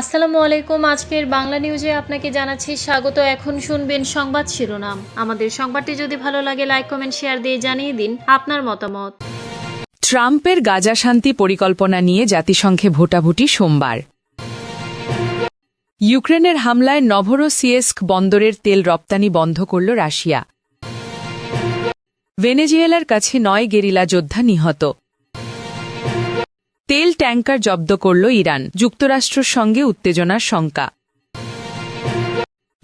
আসসালামু আলাইকুম। আজকের বাংলা নিউজে আপনাকে জানাচ্ছি স্বাগত। এখন শুনবেন সংবাদ শিরোনাম। আমাদের সংবাদটি যদি ভালো লাগে লাইক কমেন্ট শেয়ার দিয়ে জানিয়ে দিন আপনার মতামত। ট্রাম্পের গাজা শান্তি পরিকল্পনা নিয়ে জাতিসংঘে ভোটাভুটি সোমবার। ইউক্রেনের হামলায় নভরোসিয়েস্ক বন্দরের তেল রপ্তানি বন্ধ করল রাশিয়া। ভেনেজুয়েলার কাছে নয় গেরিলা যোদ্ধা নিহত। তেল ট্যাঙ্কার জব্দ করল ইরান, যুক্তরাষ্ট্রের সঙ্গে উত্তেজনার শঙ্কা।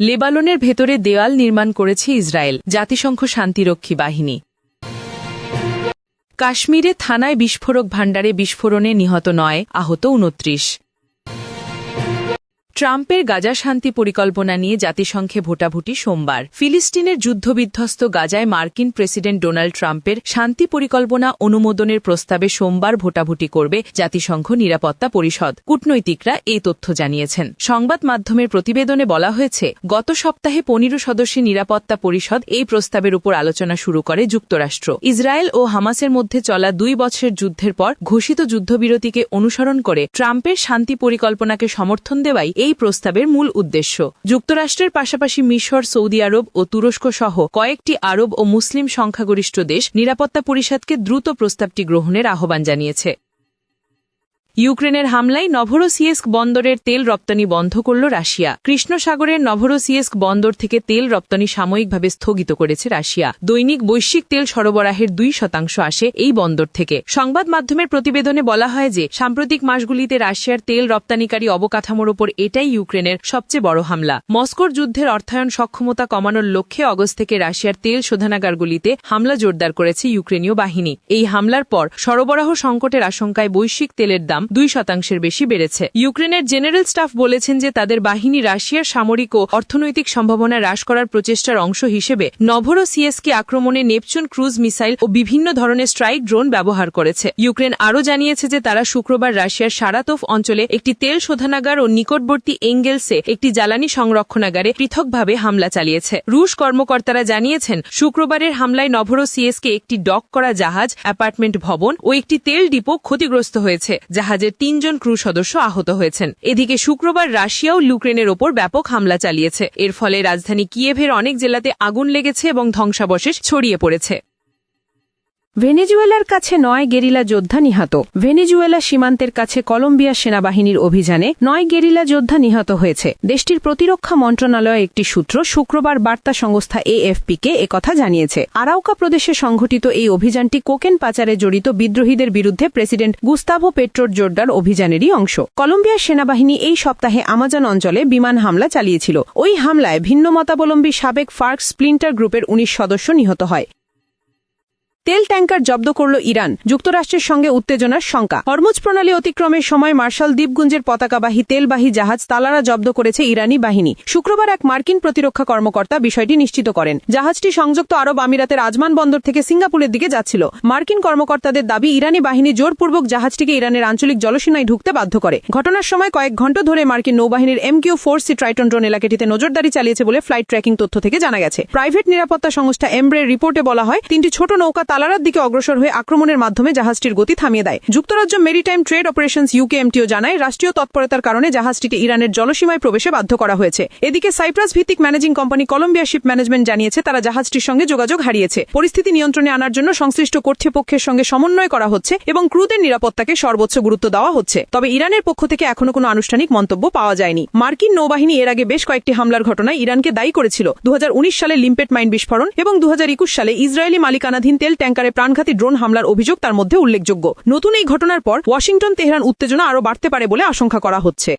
লেবাননের ভেতরে দেওয়াল নির্মাণ করেছে ইসরায়েল, জাতিসংঘ শান্তিরক্ষী বাহিনী। কাশ্মীরে থানায় বিস্ফোরক ভাণ্ডারে বিস্ফোরণে নিহত নয়, আহত উনত্রিশ। ট্রাম্পের গাজা শান্তি পরিকল্পনা নিয়ে জাতিসংঘে ভোটাভুটি সোমবার। ফিলিস্তিনের যুদ্ধবিধ্বস্ত গাজায় মার্কিন প্রেসিডেন্ট ডোনাল্ড ট্রাম্পের শান্তি পরিকল্পনা অনুমোদনের প্রস্তাবে সোমবার ভোটাভুটি করবে জাতিসংঘ নিরাপত্তা পরিষদ। কূটনৈতিকরা এই তথ্য জানিয়েছেন। সংবাদ মাধ্যমের প্রতিবেদনে বলা হয়েছে, গত সপ্তাহে পনেরো সদস্যী নিরাপত্তা পরিষদ এই প্রস্তাবের উপর আলোচনা শুরু করে যুক্তরাষ্ট্র। ইসরায়েল ও হামাসের মধ্যে চলা দুই বছরের যুদ্ধের পর ঘোষিত যুদ্ধবিরতিকে অনুসরণ করে ট্রাম্পের শান্তি পরিকল্পনাকে সমর্থন দেওয়াই এই প্রস্তাবের মূল উদ্দেশ্য। যুক্তরাষ্ট্রের পাশাপাশি মিশর, সৌদি আরব ও তুরস্ক সহ কয়েকটি আরব ও মুসলিম সংখ্যাগরিষ্ঠ দেশ নিরাপত্তা পরিষদকে দ্রুত প্রস্তাবটি গ্রহণের আহ্বান জানিয়েছে। ইউক্রেনের হামলায় নভরোসিয়েস্ক বন্দরের তেল রপ্তানি বন্ধ করল রাশিয়া। কৃষ্ণসাগরের নভরোসিয়েস্ক বন্দর থেকে তেল রপ্তানি সাময়িকভাবে স্থগিত করেছে রাশিয়া। দৈনিক বৈশ্বিক তেল সরবরাহের দুই শতাংশ আসে এই বন্দর থেকে। সংবাদ মাধ্যমের প্রতিবেদনে বলা হয় যে, সাম্প্রতিক মাসগুলিতে রাশিয়ার তেল রপ্তানিকারী অবকাঠামোর ওপর এটাই ইউক্রেনের সবচেয়ে বড় হামলা। মস্কোর যুদ্ধের অর্থায়ন সক্ষমতা কমানোর লক্ষ্যে অগস্ট থেকে রাশিয়ার তেল শোধনাগারগুলিতে হামলা জোরদার করেছে ইউক্রেনীয় বাহিনী। এই হামলার পর সরবরাহ সংকটের আশঙ্কায় বৈশ্বিক তেলের দাম দুই শতাংশের বেশি বেড়েছে। ইউক্রেনের জেনারেল স্টাফ বলেছেন যে তাদের বাহিনী রাশিয়ার সামরিক ও অর্থনৈতিক সম্ভাবনা হ্রাস করার প্রচেষ্টার অংশ হিসেবে নভরোসিয়েসকে আক্রমণে নেপচুন ক্রুজ মিসাইল ও বিভিন্ন ধরনের স্ট্রাইক ড্রোন ব্যবহার করেছে। ইউক্রেন আরও জানিয়েছে যে তারা শুক্রবার রাশিয়ার সারাতোফ অঞ্চলে একটি তেল শোধনাগার ও নিকটবর্তী এঙ্গেলসে একটি জ্বালানি সংরক্ষণাগারে পৃথকভাবে হামলা চালিয়েছে। রুশ কর্মকর্তারা জানিয়েছেন, শুক্রবারের হামলায় নভরোসিয়েসকে একটি ডক করা জাহাজ, অ্যাপার্টমেন্ট ভবন ও একটি তেল ডিপো ক্ষতিগ্রস্ত হয়েছে। জাহাজের তিনজন ক্রু সদস্য আহত হয়েছেন। এদিকে শুক্রবার রাশিয়াও ইউক্রেনের ওপর ব্যাপক হামলা চালিয়েছে। এর ফলে রাজধানী কিয়েভের অনেক জেলাতে আগুন লেগেছে এবং ধ্বংসাবশেষ ছড়িয়ে পড়েছে। ভেনেজুয়েলার কাছে নয় গেরিলা যোদ্ধা নিহত। ভেনেজুয়েলা সীমান্তের কাছে কলম্বিয়া সেনাবাহিনীর অভিযানে নয় গেরিলা যোদ্ধা নিহত হয়েছে। দেশটির প্রতিরক্ষা মন্ত্রণালয় একটি সূত্র শুক্রবার বার্তা সংস্থা এএফপিকে একথা জানিয়েছে। আরাউকা প্রদেশে সংঘটিত এই অভিযানটি কোকেন পাচারে জড়িত বিদ্রোহীদের বিরুদ্ধে প্রেসিডেন্ট গুস্তাভো পেট্রোর জোরদার অভিযানেরই অংশ। কলম্বিয়ার সেনাবাহিনী এই সপ্তাহে আমাজন অঞ্চলে বিমান হামলা চালিয়েছিল। ওই হামলায় ভিন্ন মতাবলম্বী সাবেক ফার্ক স্প্লিন্টার গ্রুপের উনিশ সদস্য নিহত হয়। তেল ট্যাঙ্কার জব্দ করল ইরান, যুক্তরাষ্ট্রের সঙ্গে উত্তেজনার শঙ্কা। হরমুজ প্রণালী অতিক্রমের সময় মার্শাল দ্বীপগুঞ্জের পতাকাবাহী তেলবাহী জাহাজ তালারা জব্দ করেছে ইরানি বাহিনী। শুক্রবার এক মার্কিন প্রতিরক্ষা কর্মকর্তা বিষয়টি নিশ্চিত করেন। জাহাজটি সংযুক্ত আরব আমিরাতের আজমান বন্দর থেকে সিঙ্গাপুরের দিকে যাচ্ছিল। মার্কিন কর্মকর্তাদের দাবি, ইরানি বাহিনী জোরপূর্বক জাহাজটিকে ইরানের আঞ্চলিক জলসীমায় ঢুকতে বাধ্য করে। ঘটনার সময় কয়েক ঘণ্টা ধরে মার্কিন নৌবাহিনীর M Q four C Triton drone এলাকাটিতে নজরদারি চালিয়েছে বলে ফ্লাইট ট্র্যাকিং তথ্য থেকে জানা গেছে। প্রাইভেট নিরাপত্তা সংস্থা এমব্রের রিপোর্টে বলা হয়, তিনটি ছোট নৌকা তালারার দিকে অগ্রসর হয়ে আক্রমণের মাধ্যমে জাহাজটির গতি থামিয়ে দেয়। যুক্তরাজ্য মেরিটাইম ট্রেড অপারেশনস ইউকেএমটিও জানায়, রাষ্ট্রীয় তৎপরতার কারণে জাহাজটিকে ইরানের জলসীমায় প্রবেশে বাধ্য করা হয়েছে। এদিকে সাইপ্রাস ভিত্তিক managing company Colombia ship management জানিয়েছে, তারা জাহাজটির সঙ্গে যোগাযোগ হারিয়েছে। পরিস্থিতি নিয়ন্ত্রণে আনার জন্য সংশ্লিষ্ট কর্তৃপক্ষের সঙ্গে সমন্বয় করা হচ্ছে এবং ক্রুদের নিরাপত্তাকে সর্বোচ্চ গুরুত্ব দেওয়া হচ্ছে। তবে ইরানের পক্ষ থেকে এখনও কোনো আনুষ্ঠানিক মন্তব্য পাওয়া যায়নি। মার্কিন নৌবাহিনী এর আগে বেশ কয়েকটি হামলার ঘটনায় ইরানকে দায়ী করেছিল। দু হাজার উনিশ সালে লিম্পেট মাইন বিস্ফোরণ এবং দু হাজার একুশ সালে ইসরায়েলি মালিকানাধীন তেল ট্যাঙ্কারে প্রাণঘাতী ড্রোন হামলার অভিযোগ তার মধ্যে উল্লেখযোগ্য। নতুন এই ঘটনার পর ওয়াশিংটন, তেহরান উত্তেজনা আরও বাড়তে পারে বলে আশঙ্কা করা হচ্ছে।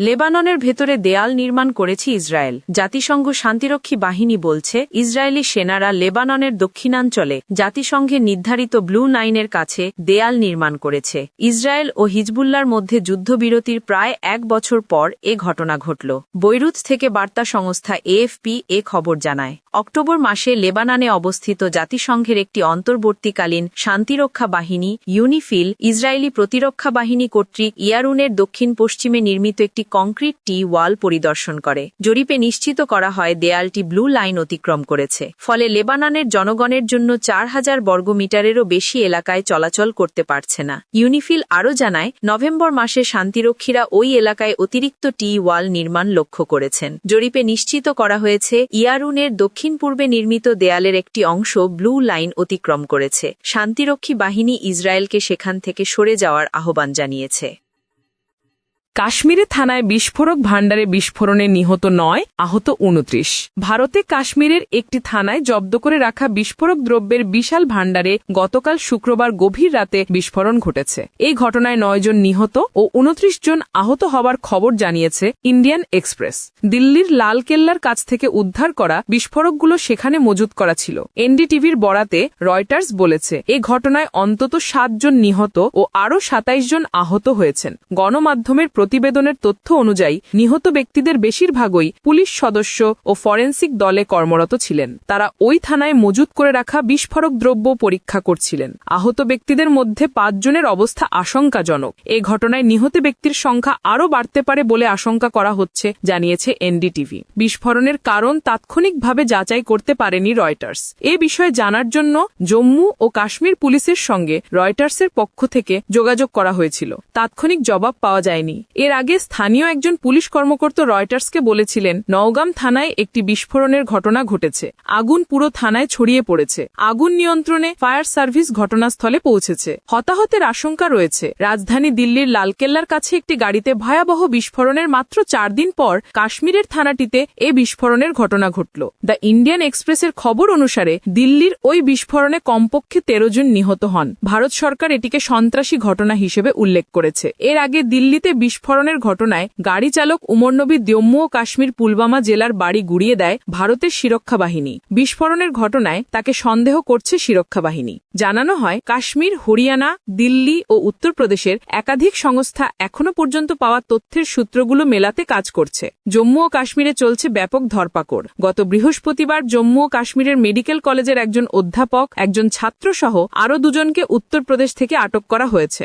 লেবাননের ভেতরে দেয়াল নির্মাণ করেছে ইসরায়েল। জাতিসংঘ শান্তিরক্ষী বাহিনী বলছে, ইসরায়েলি সেনারা লেবাননের দক্ষিণাঞ্চলে জাতিসংঘে নির্ধারিত ব্লু নাইনের কাছে দেয়াল নির্মাণ করেছে। ইসরায়েল ও হিজবুল্লার মধ্যে যুদ্ধবিরতির প্রায় এক বছর পর এ ঘটনা ঘটল। বৈরুত থেকে বার্তা সংস্থা এএফপি এ খবর জানায়। অক্টোবর মাসে লেবাননে অবস্থিত জাতিসংঘের একটি অন্তর্বর্তীকালীন শান্তিরক্ষা বাহিনী, ইউনিফিল, ইসরায়েলি প্রতিরক্ষা বাহিনী কর্তৃক ইয়ারুনের দক্ষিণ পশ্চিমে নির্মিত একটি কংক্রিট টি ওয়াল পরিদর্শন করে। জরিপে নিশ্চিত করা হয়, দেয়ালটি ব্লু লাইন অতিক্রম করেছে। ফলে লেবাননের জনগণের জন্য চার হাজার বর্গমিটারেরও বেশি এলাকায় চলাচল করতে পারছে না। ইউনিফিল আরও জানায়, নভেম্বর মাসে শান্তিরক্ষীরা ওই এলাকায় অতিরিক্ত টি ওয়াল নির্মাণ লক্ষ্য করেছেন। জরিপে নিশ্চিত করা হয়েছে, ইয়ারুনের দক্ষিণ পূর্বে নির্মিত দেয়ালের একটি অংশ ব্লু লাইন অতিক্রম করেছে। শান্তিরক্ষী বাহিনী ইসরায়েলকে সেখান থেকে সরে যাওয়ার আহ্বান জানিয়েছে। কাশ্মীরে থানায় বিস্ফোরক ভাণ্ডারে বিস্ফোরণে নিহত নয়, আহত উনত্রিশ। ভারতে কাশ্মীরের একটি থানায় জব্দ করে রাখা বিস্ফোরক দ্রব্যের বিশাল ভাণ্ডারে গতকাল শুক্রবার গভীর রাতে বিস্ফোরণ ঘটেছে। এই ঘটনায় নয়জন নিহত ও উনত্রিশ জন আহত হওয়ার খবর জানিয়েছে ইন্ডিয়ান এক্সপ্রেস। দিল্লির লালকেল্লার কাছ থেকে উদ্ধার করা বিস্ফোরকগুলো সেখানে মজুত করা ছিল। এনডিটিভির বরাতে রয়টার্স বলেছে, এ ঘটনায় অন্তত সাতজন নিহত ও আরও সাতাইশ জন আহত হয়েছেন। গণমাধ্যমের প্রতিবেদনের তথ্য অনুযায়ী, নিহত ব্যক্তিদের বেশিরভাগই পুলিশ সদস্য ও ফরেন্সিক দলে কর্মরত ছিলেন। তারা ওই থানায় মজুত করে রাখা বিস্ফোরক দ্রব্য পরীক্ষা করছিলেন। আহত ব্যক্তিদের মধ্যে পাঁচজনের অবস্থা আশঙ্কাজনক। এ ঘটনায় নিহত ব্যক্তির সংখ্যা আরও বাড়তে পারে বলে আশঙ্কা করা হচ্ছে, জানিয়েছে এনডিটিভি। বিস্ফোরণের কারণ তাৎক্ষণিকভাবে যাচাই করতে পারেনি রয়টার্স। এ বিষয়ে জানার জন্য জম্মু ও কাশ্মীর পুলিশের সঙ্গে রয়টার্সের পক্ষ থেকে যোগাযোগ করা হয়েছিল। তাৎক্ষণিক জবাব পাওয়া যায়নি। এর আগে স্থানীয় একজন পুলিশ কর্মকর্তা রয়টার্সকে বলেছিলেন, নওগাম থানায় একটি বিস্ফোরণের ঘটনা ঘটেছে। আগুন পুরো থানায় ছড়িয়ে পড়েছে। আগুন নিয়ন্ত্রণে ফায়ার সার্ভিস ঘটনাস্থলে পৌঁছেছে। হতাহতের আশঙ্কা রয়েছে। রাজধানী দিল্লির লালকেল্লার কাছে একটি গাড়িতে ভয়াবহ বিস্ফোরণের মাত্র চার দিন পর কাশ্মীরের থানাটিতে এ বিস্ফোরণের ঘটনা ঘটল। দ্য ইন্ডিয়ান এক্সপ্রেসের খবর অনুসারে দিল্লির ওই বিস্ফোরণে কমপক্ষে তেরো জন নিহত হন। ভারত সরকার এটিকে সন্ত্রাসী ঘটনা হিসেবে উল্লেখ করেছে। এর আগে দিল্লিতে বিস্ফোরণের ঘটনায় গাড়ি চালক উমরনবী জম্মু ও কাশ্মীর পুলবামা জেলার বাড়ি গুড়িয়ে দেয় ভারতের সুরক্ষা বাহিনী। বিস্ফোরণের ঘটনায় তাকে সন্দেহ করছে সুরক্ষা বাহিনী। জানানো হয়, কাশ্মীর, হরিয়ানা, দিল্লি ও উত্তরপ্রদেশের একাধিক সংস্থা এখনও পর্যন্ত পাওয়া তথ্যের সূত্রগুলো মেলাতে কাজ করছে। জম্মু ও কাশ্মীরে চলছে ব্যাপক ধরপাকড়। গত বৃহস্পতিবার জম্মু ও কাশ্মীরের মেডিকেল কলেজের একজন অধ্যাপক, একজন ছাত্রসহ আরও দুজনকে উত্তরপ্রদেশ থেকে আটক করা হয়েছে।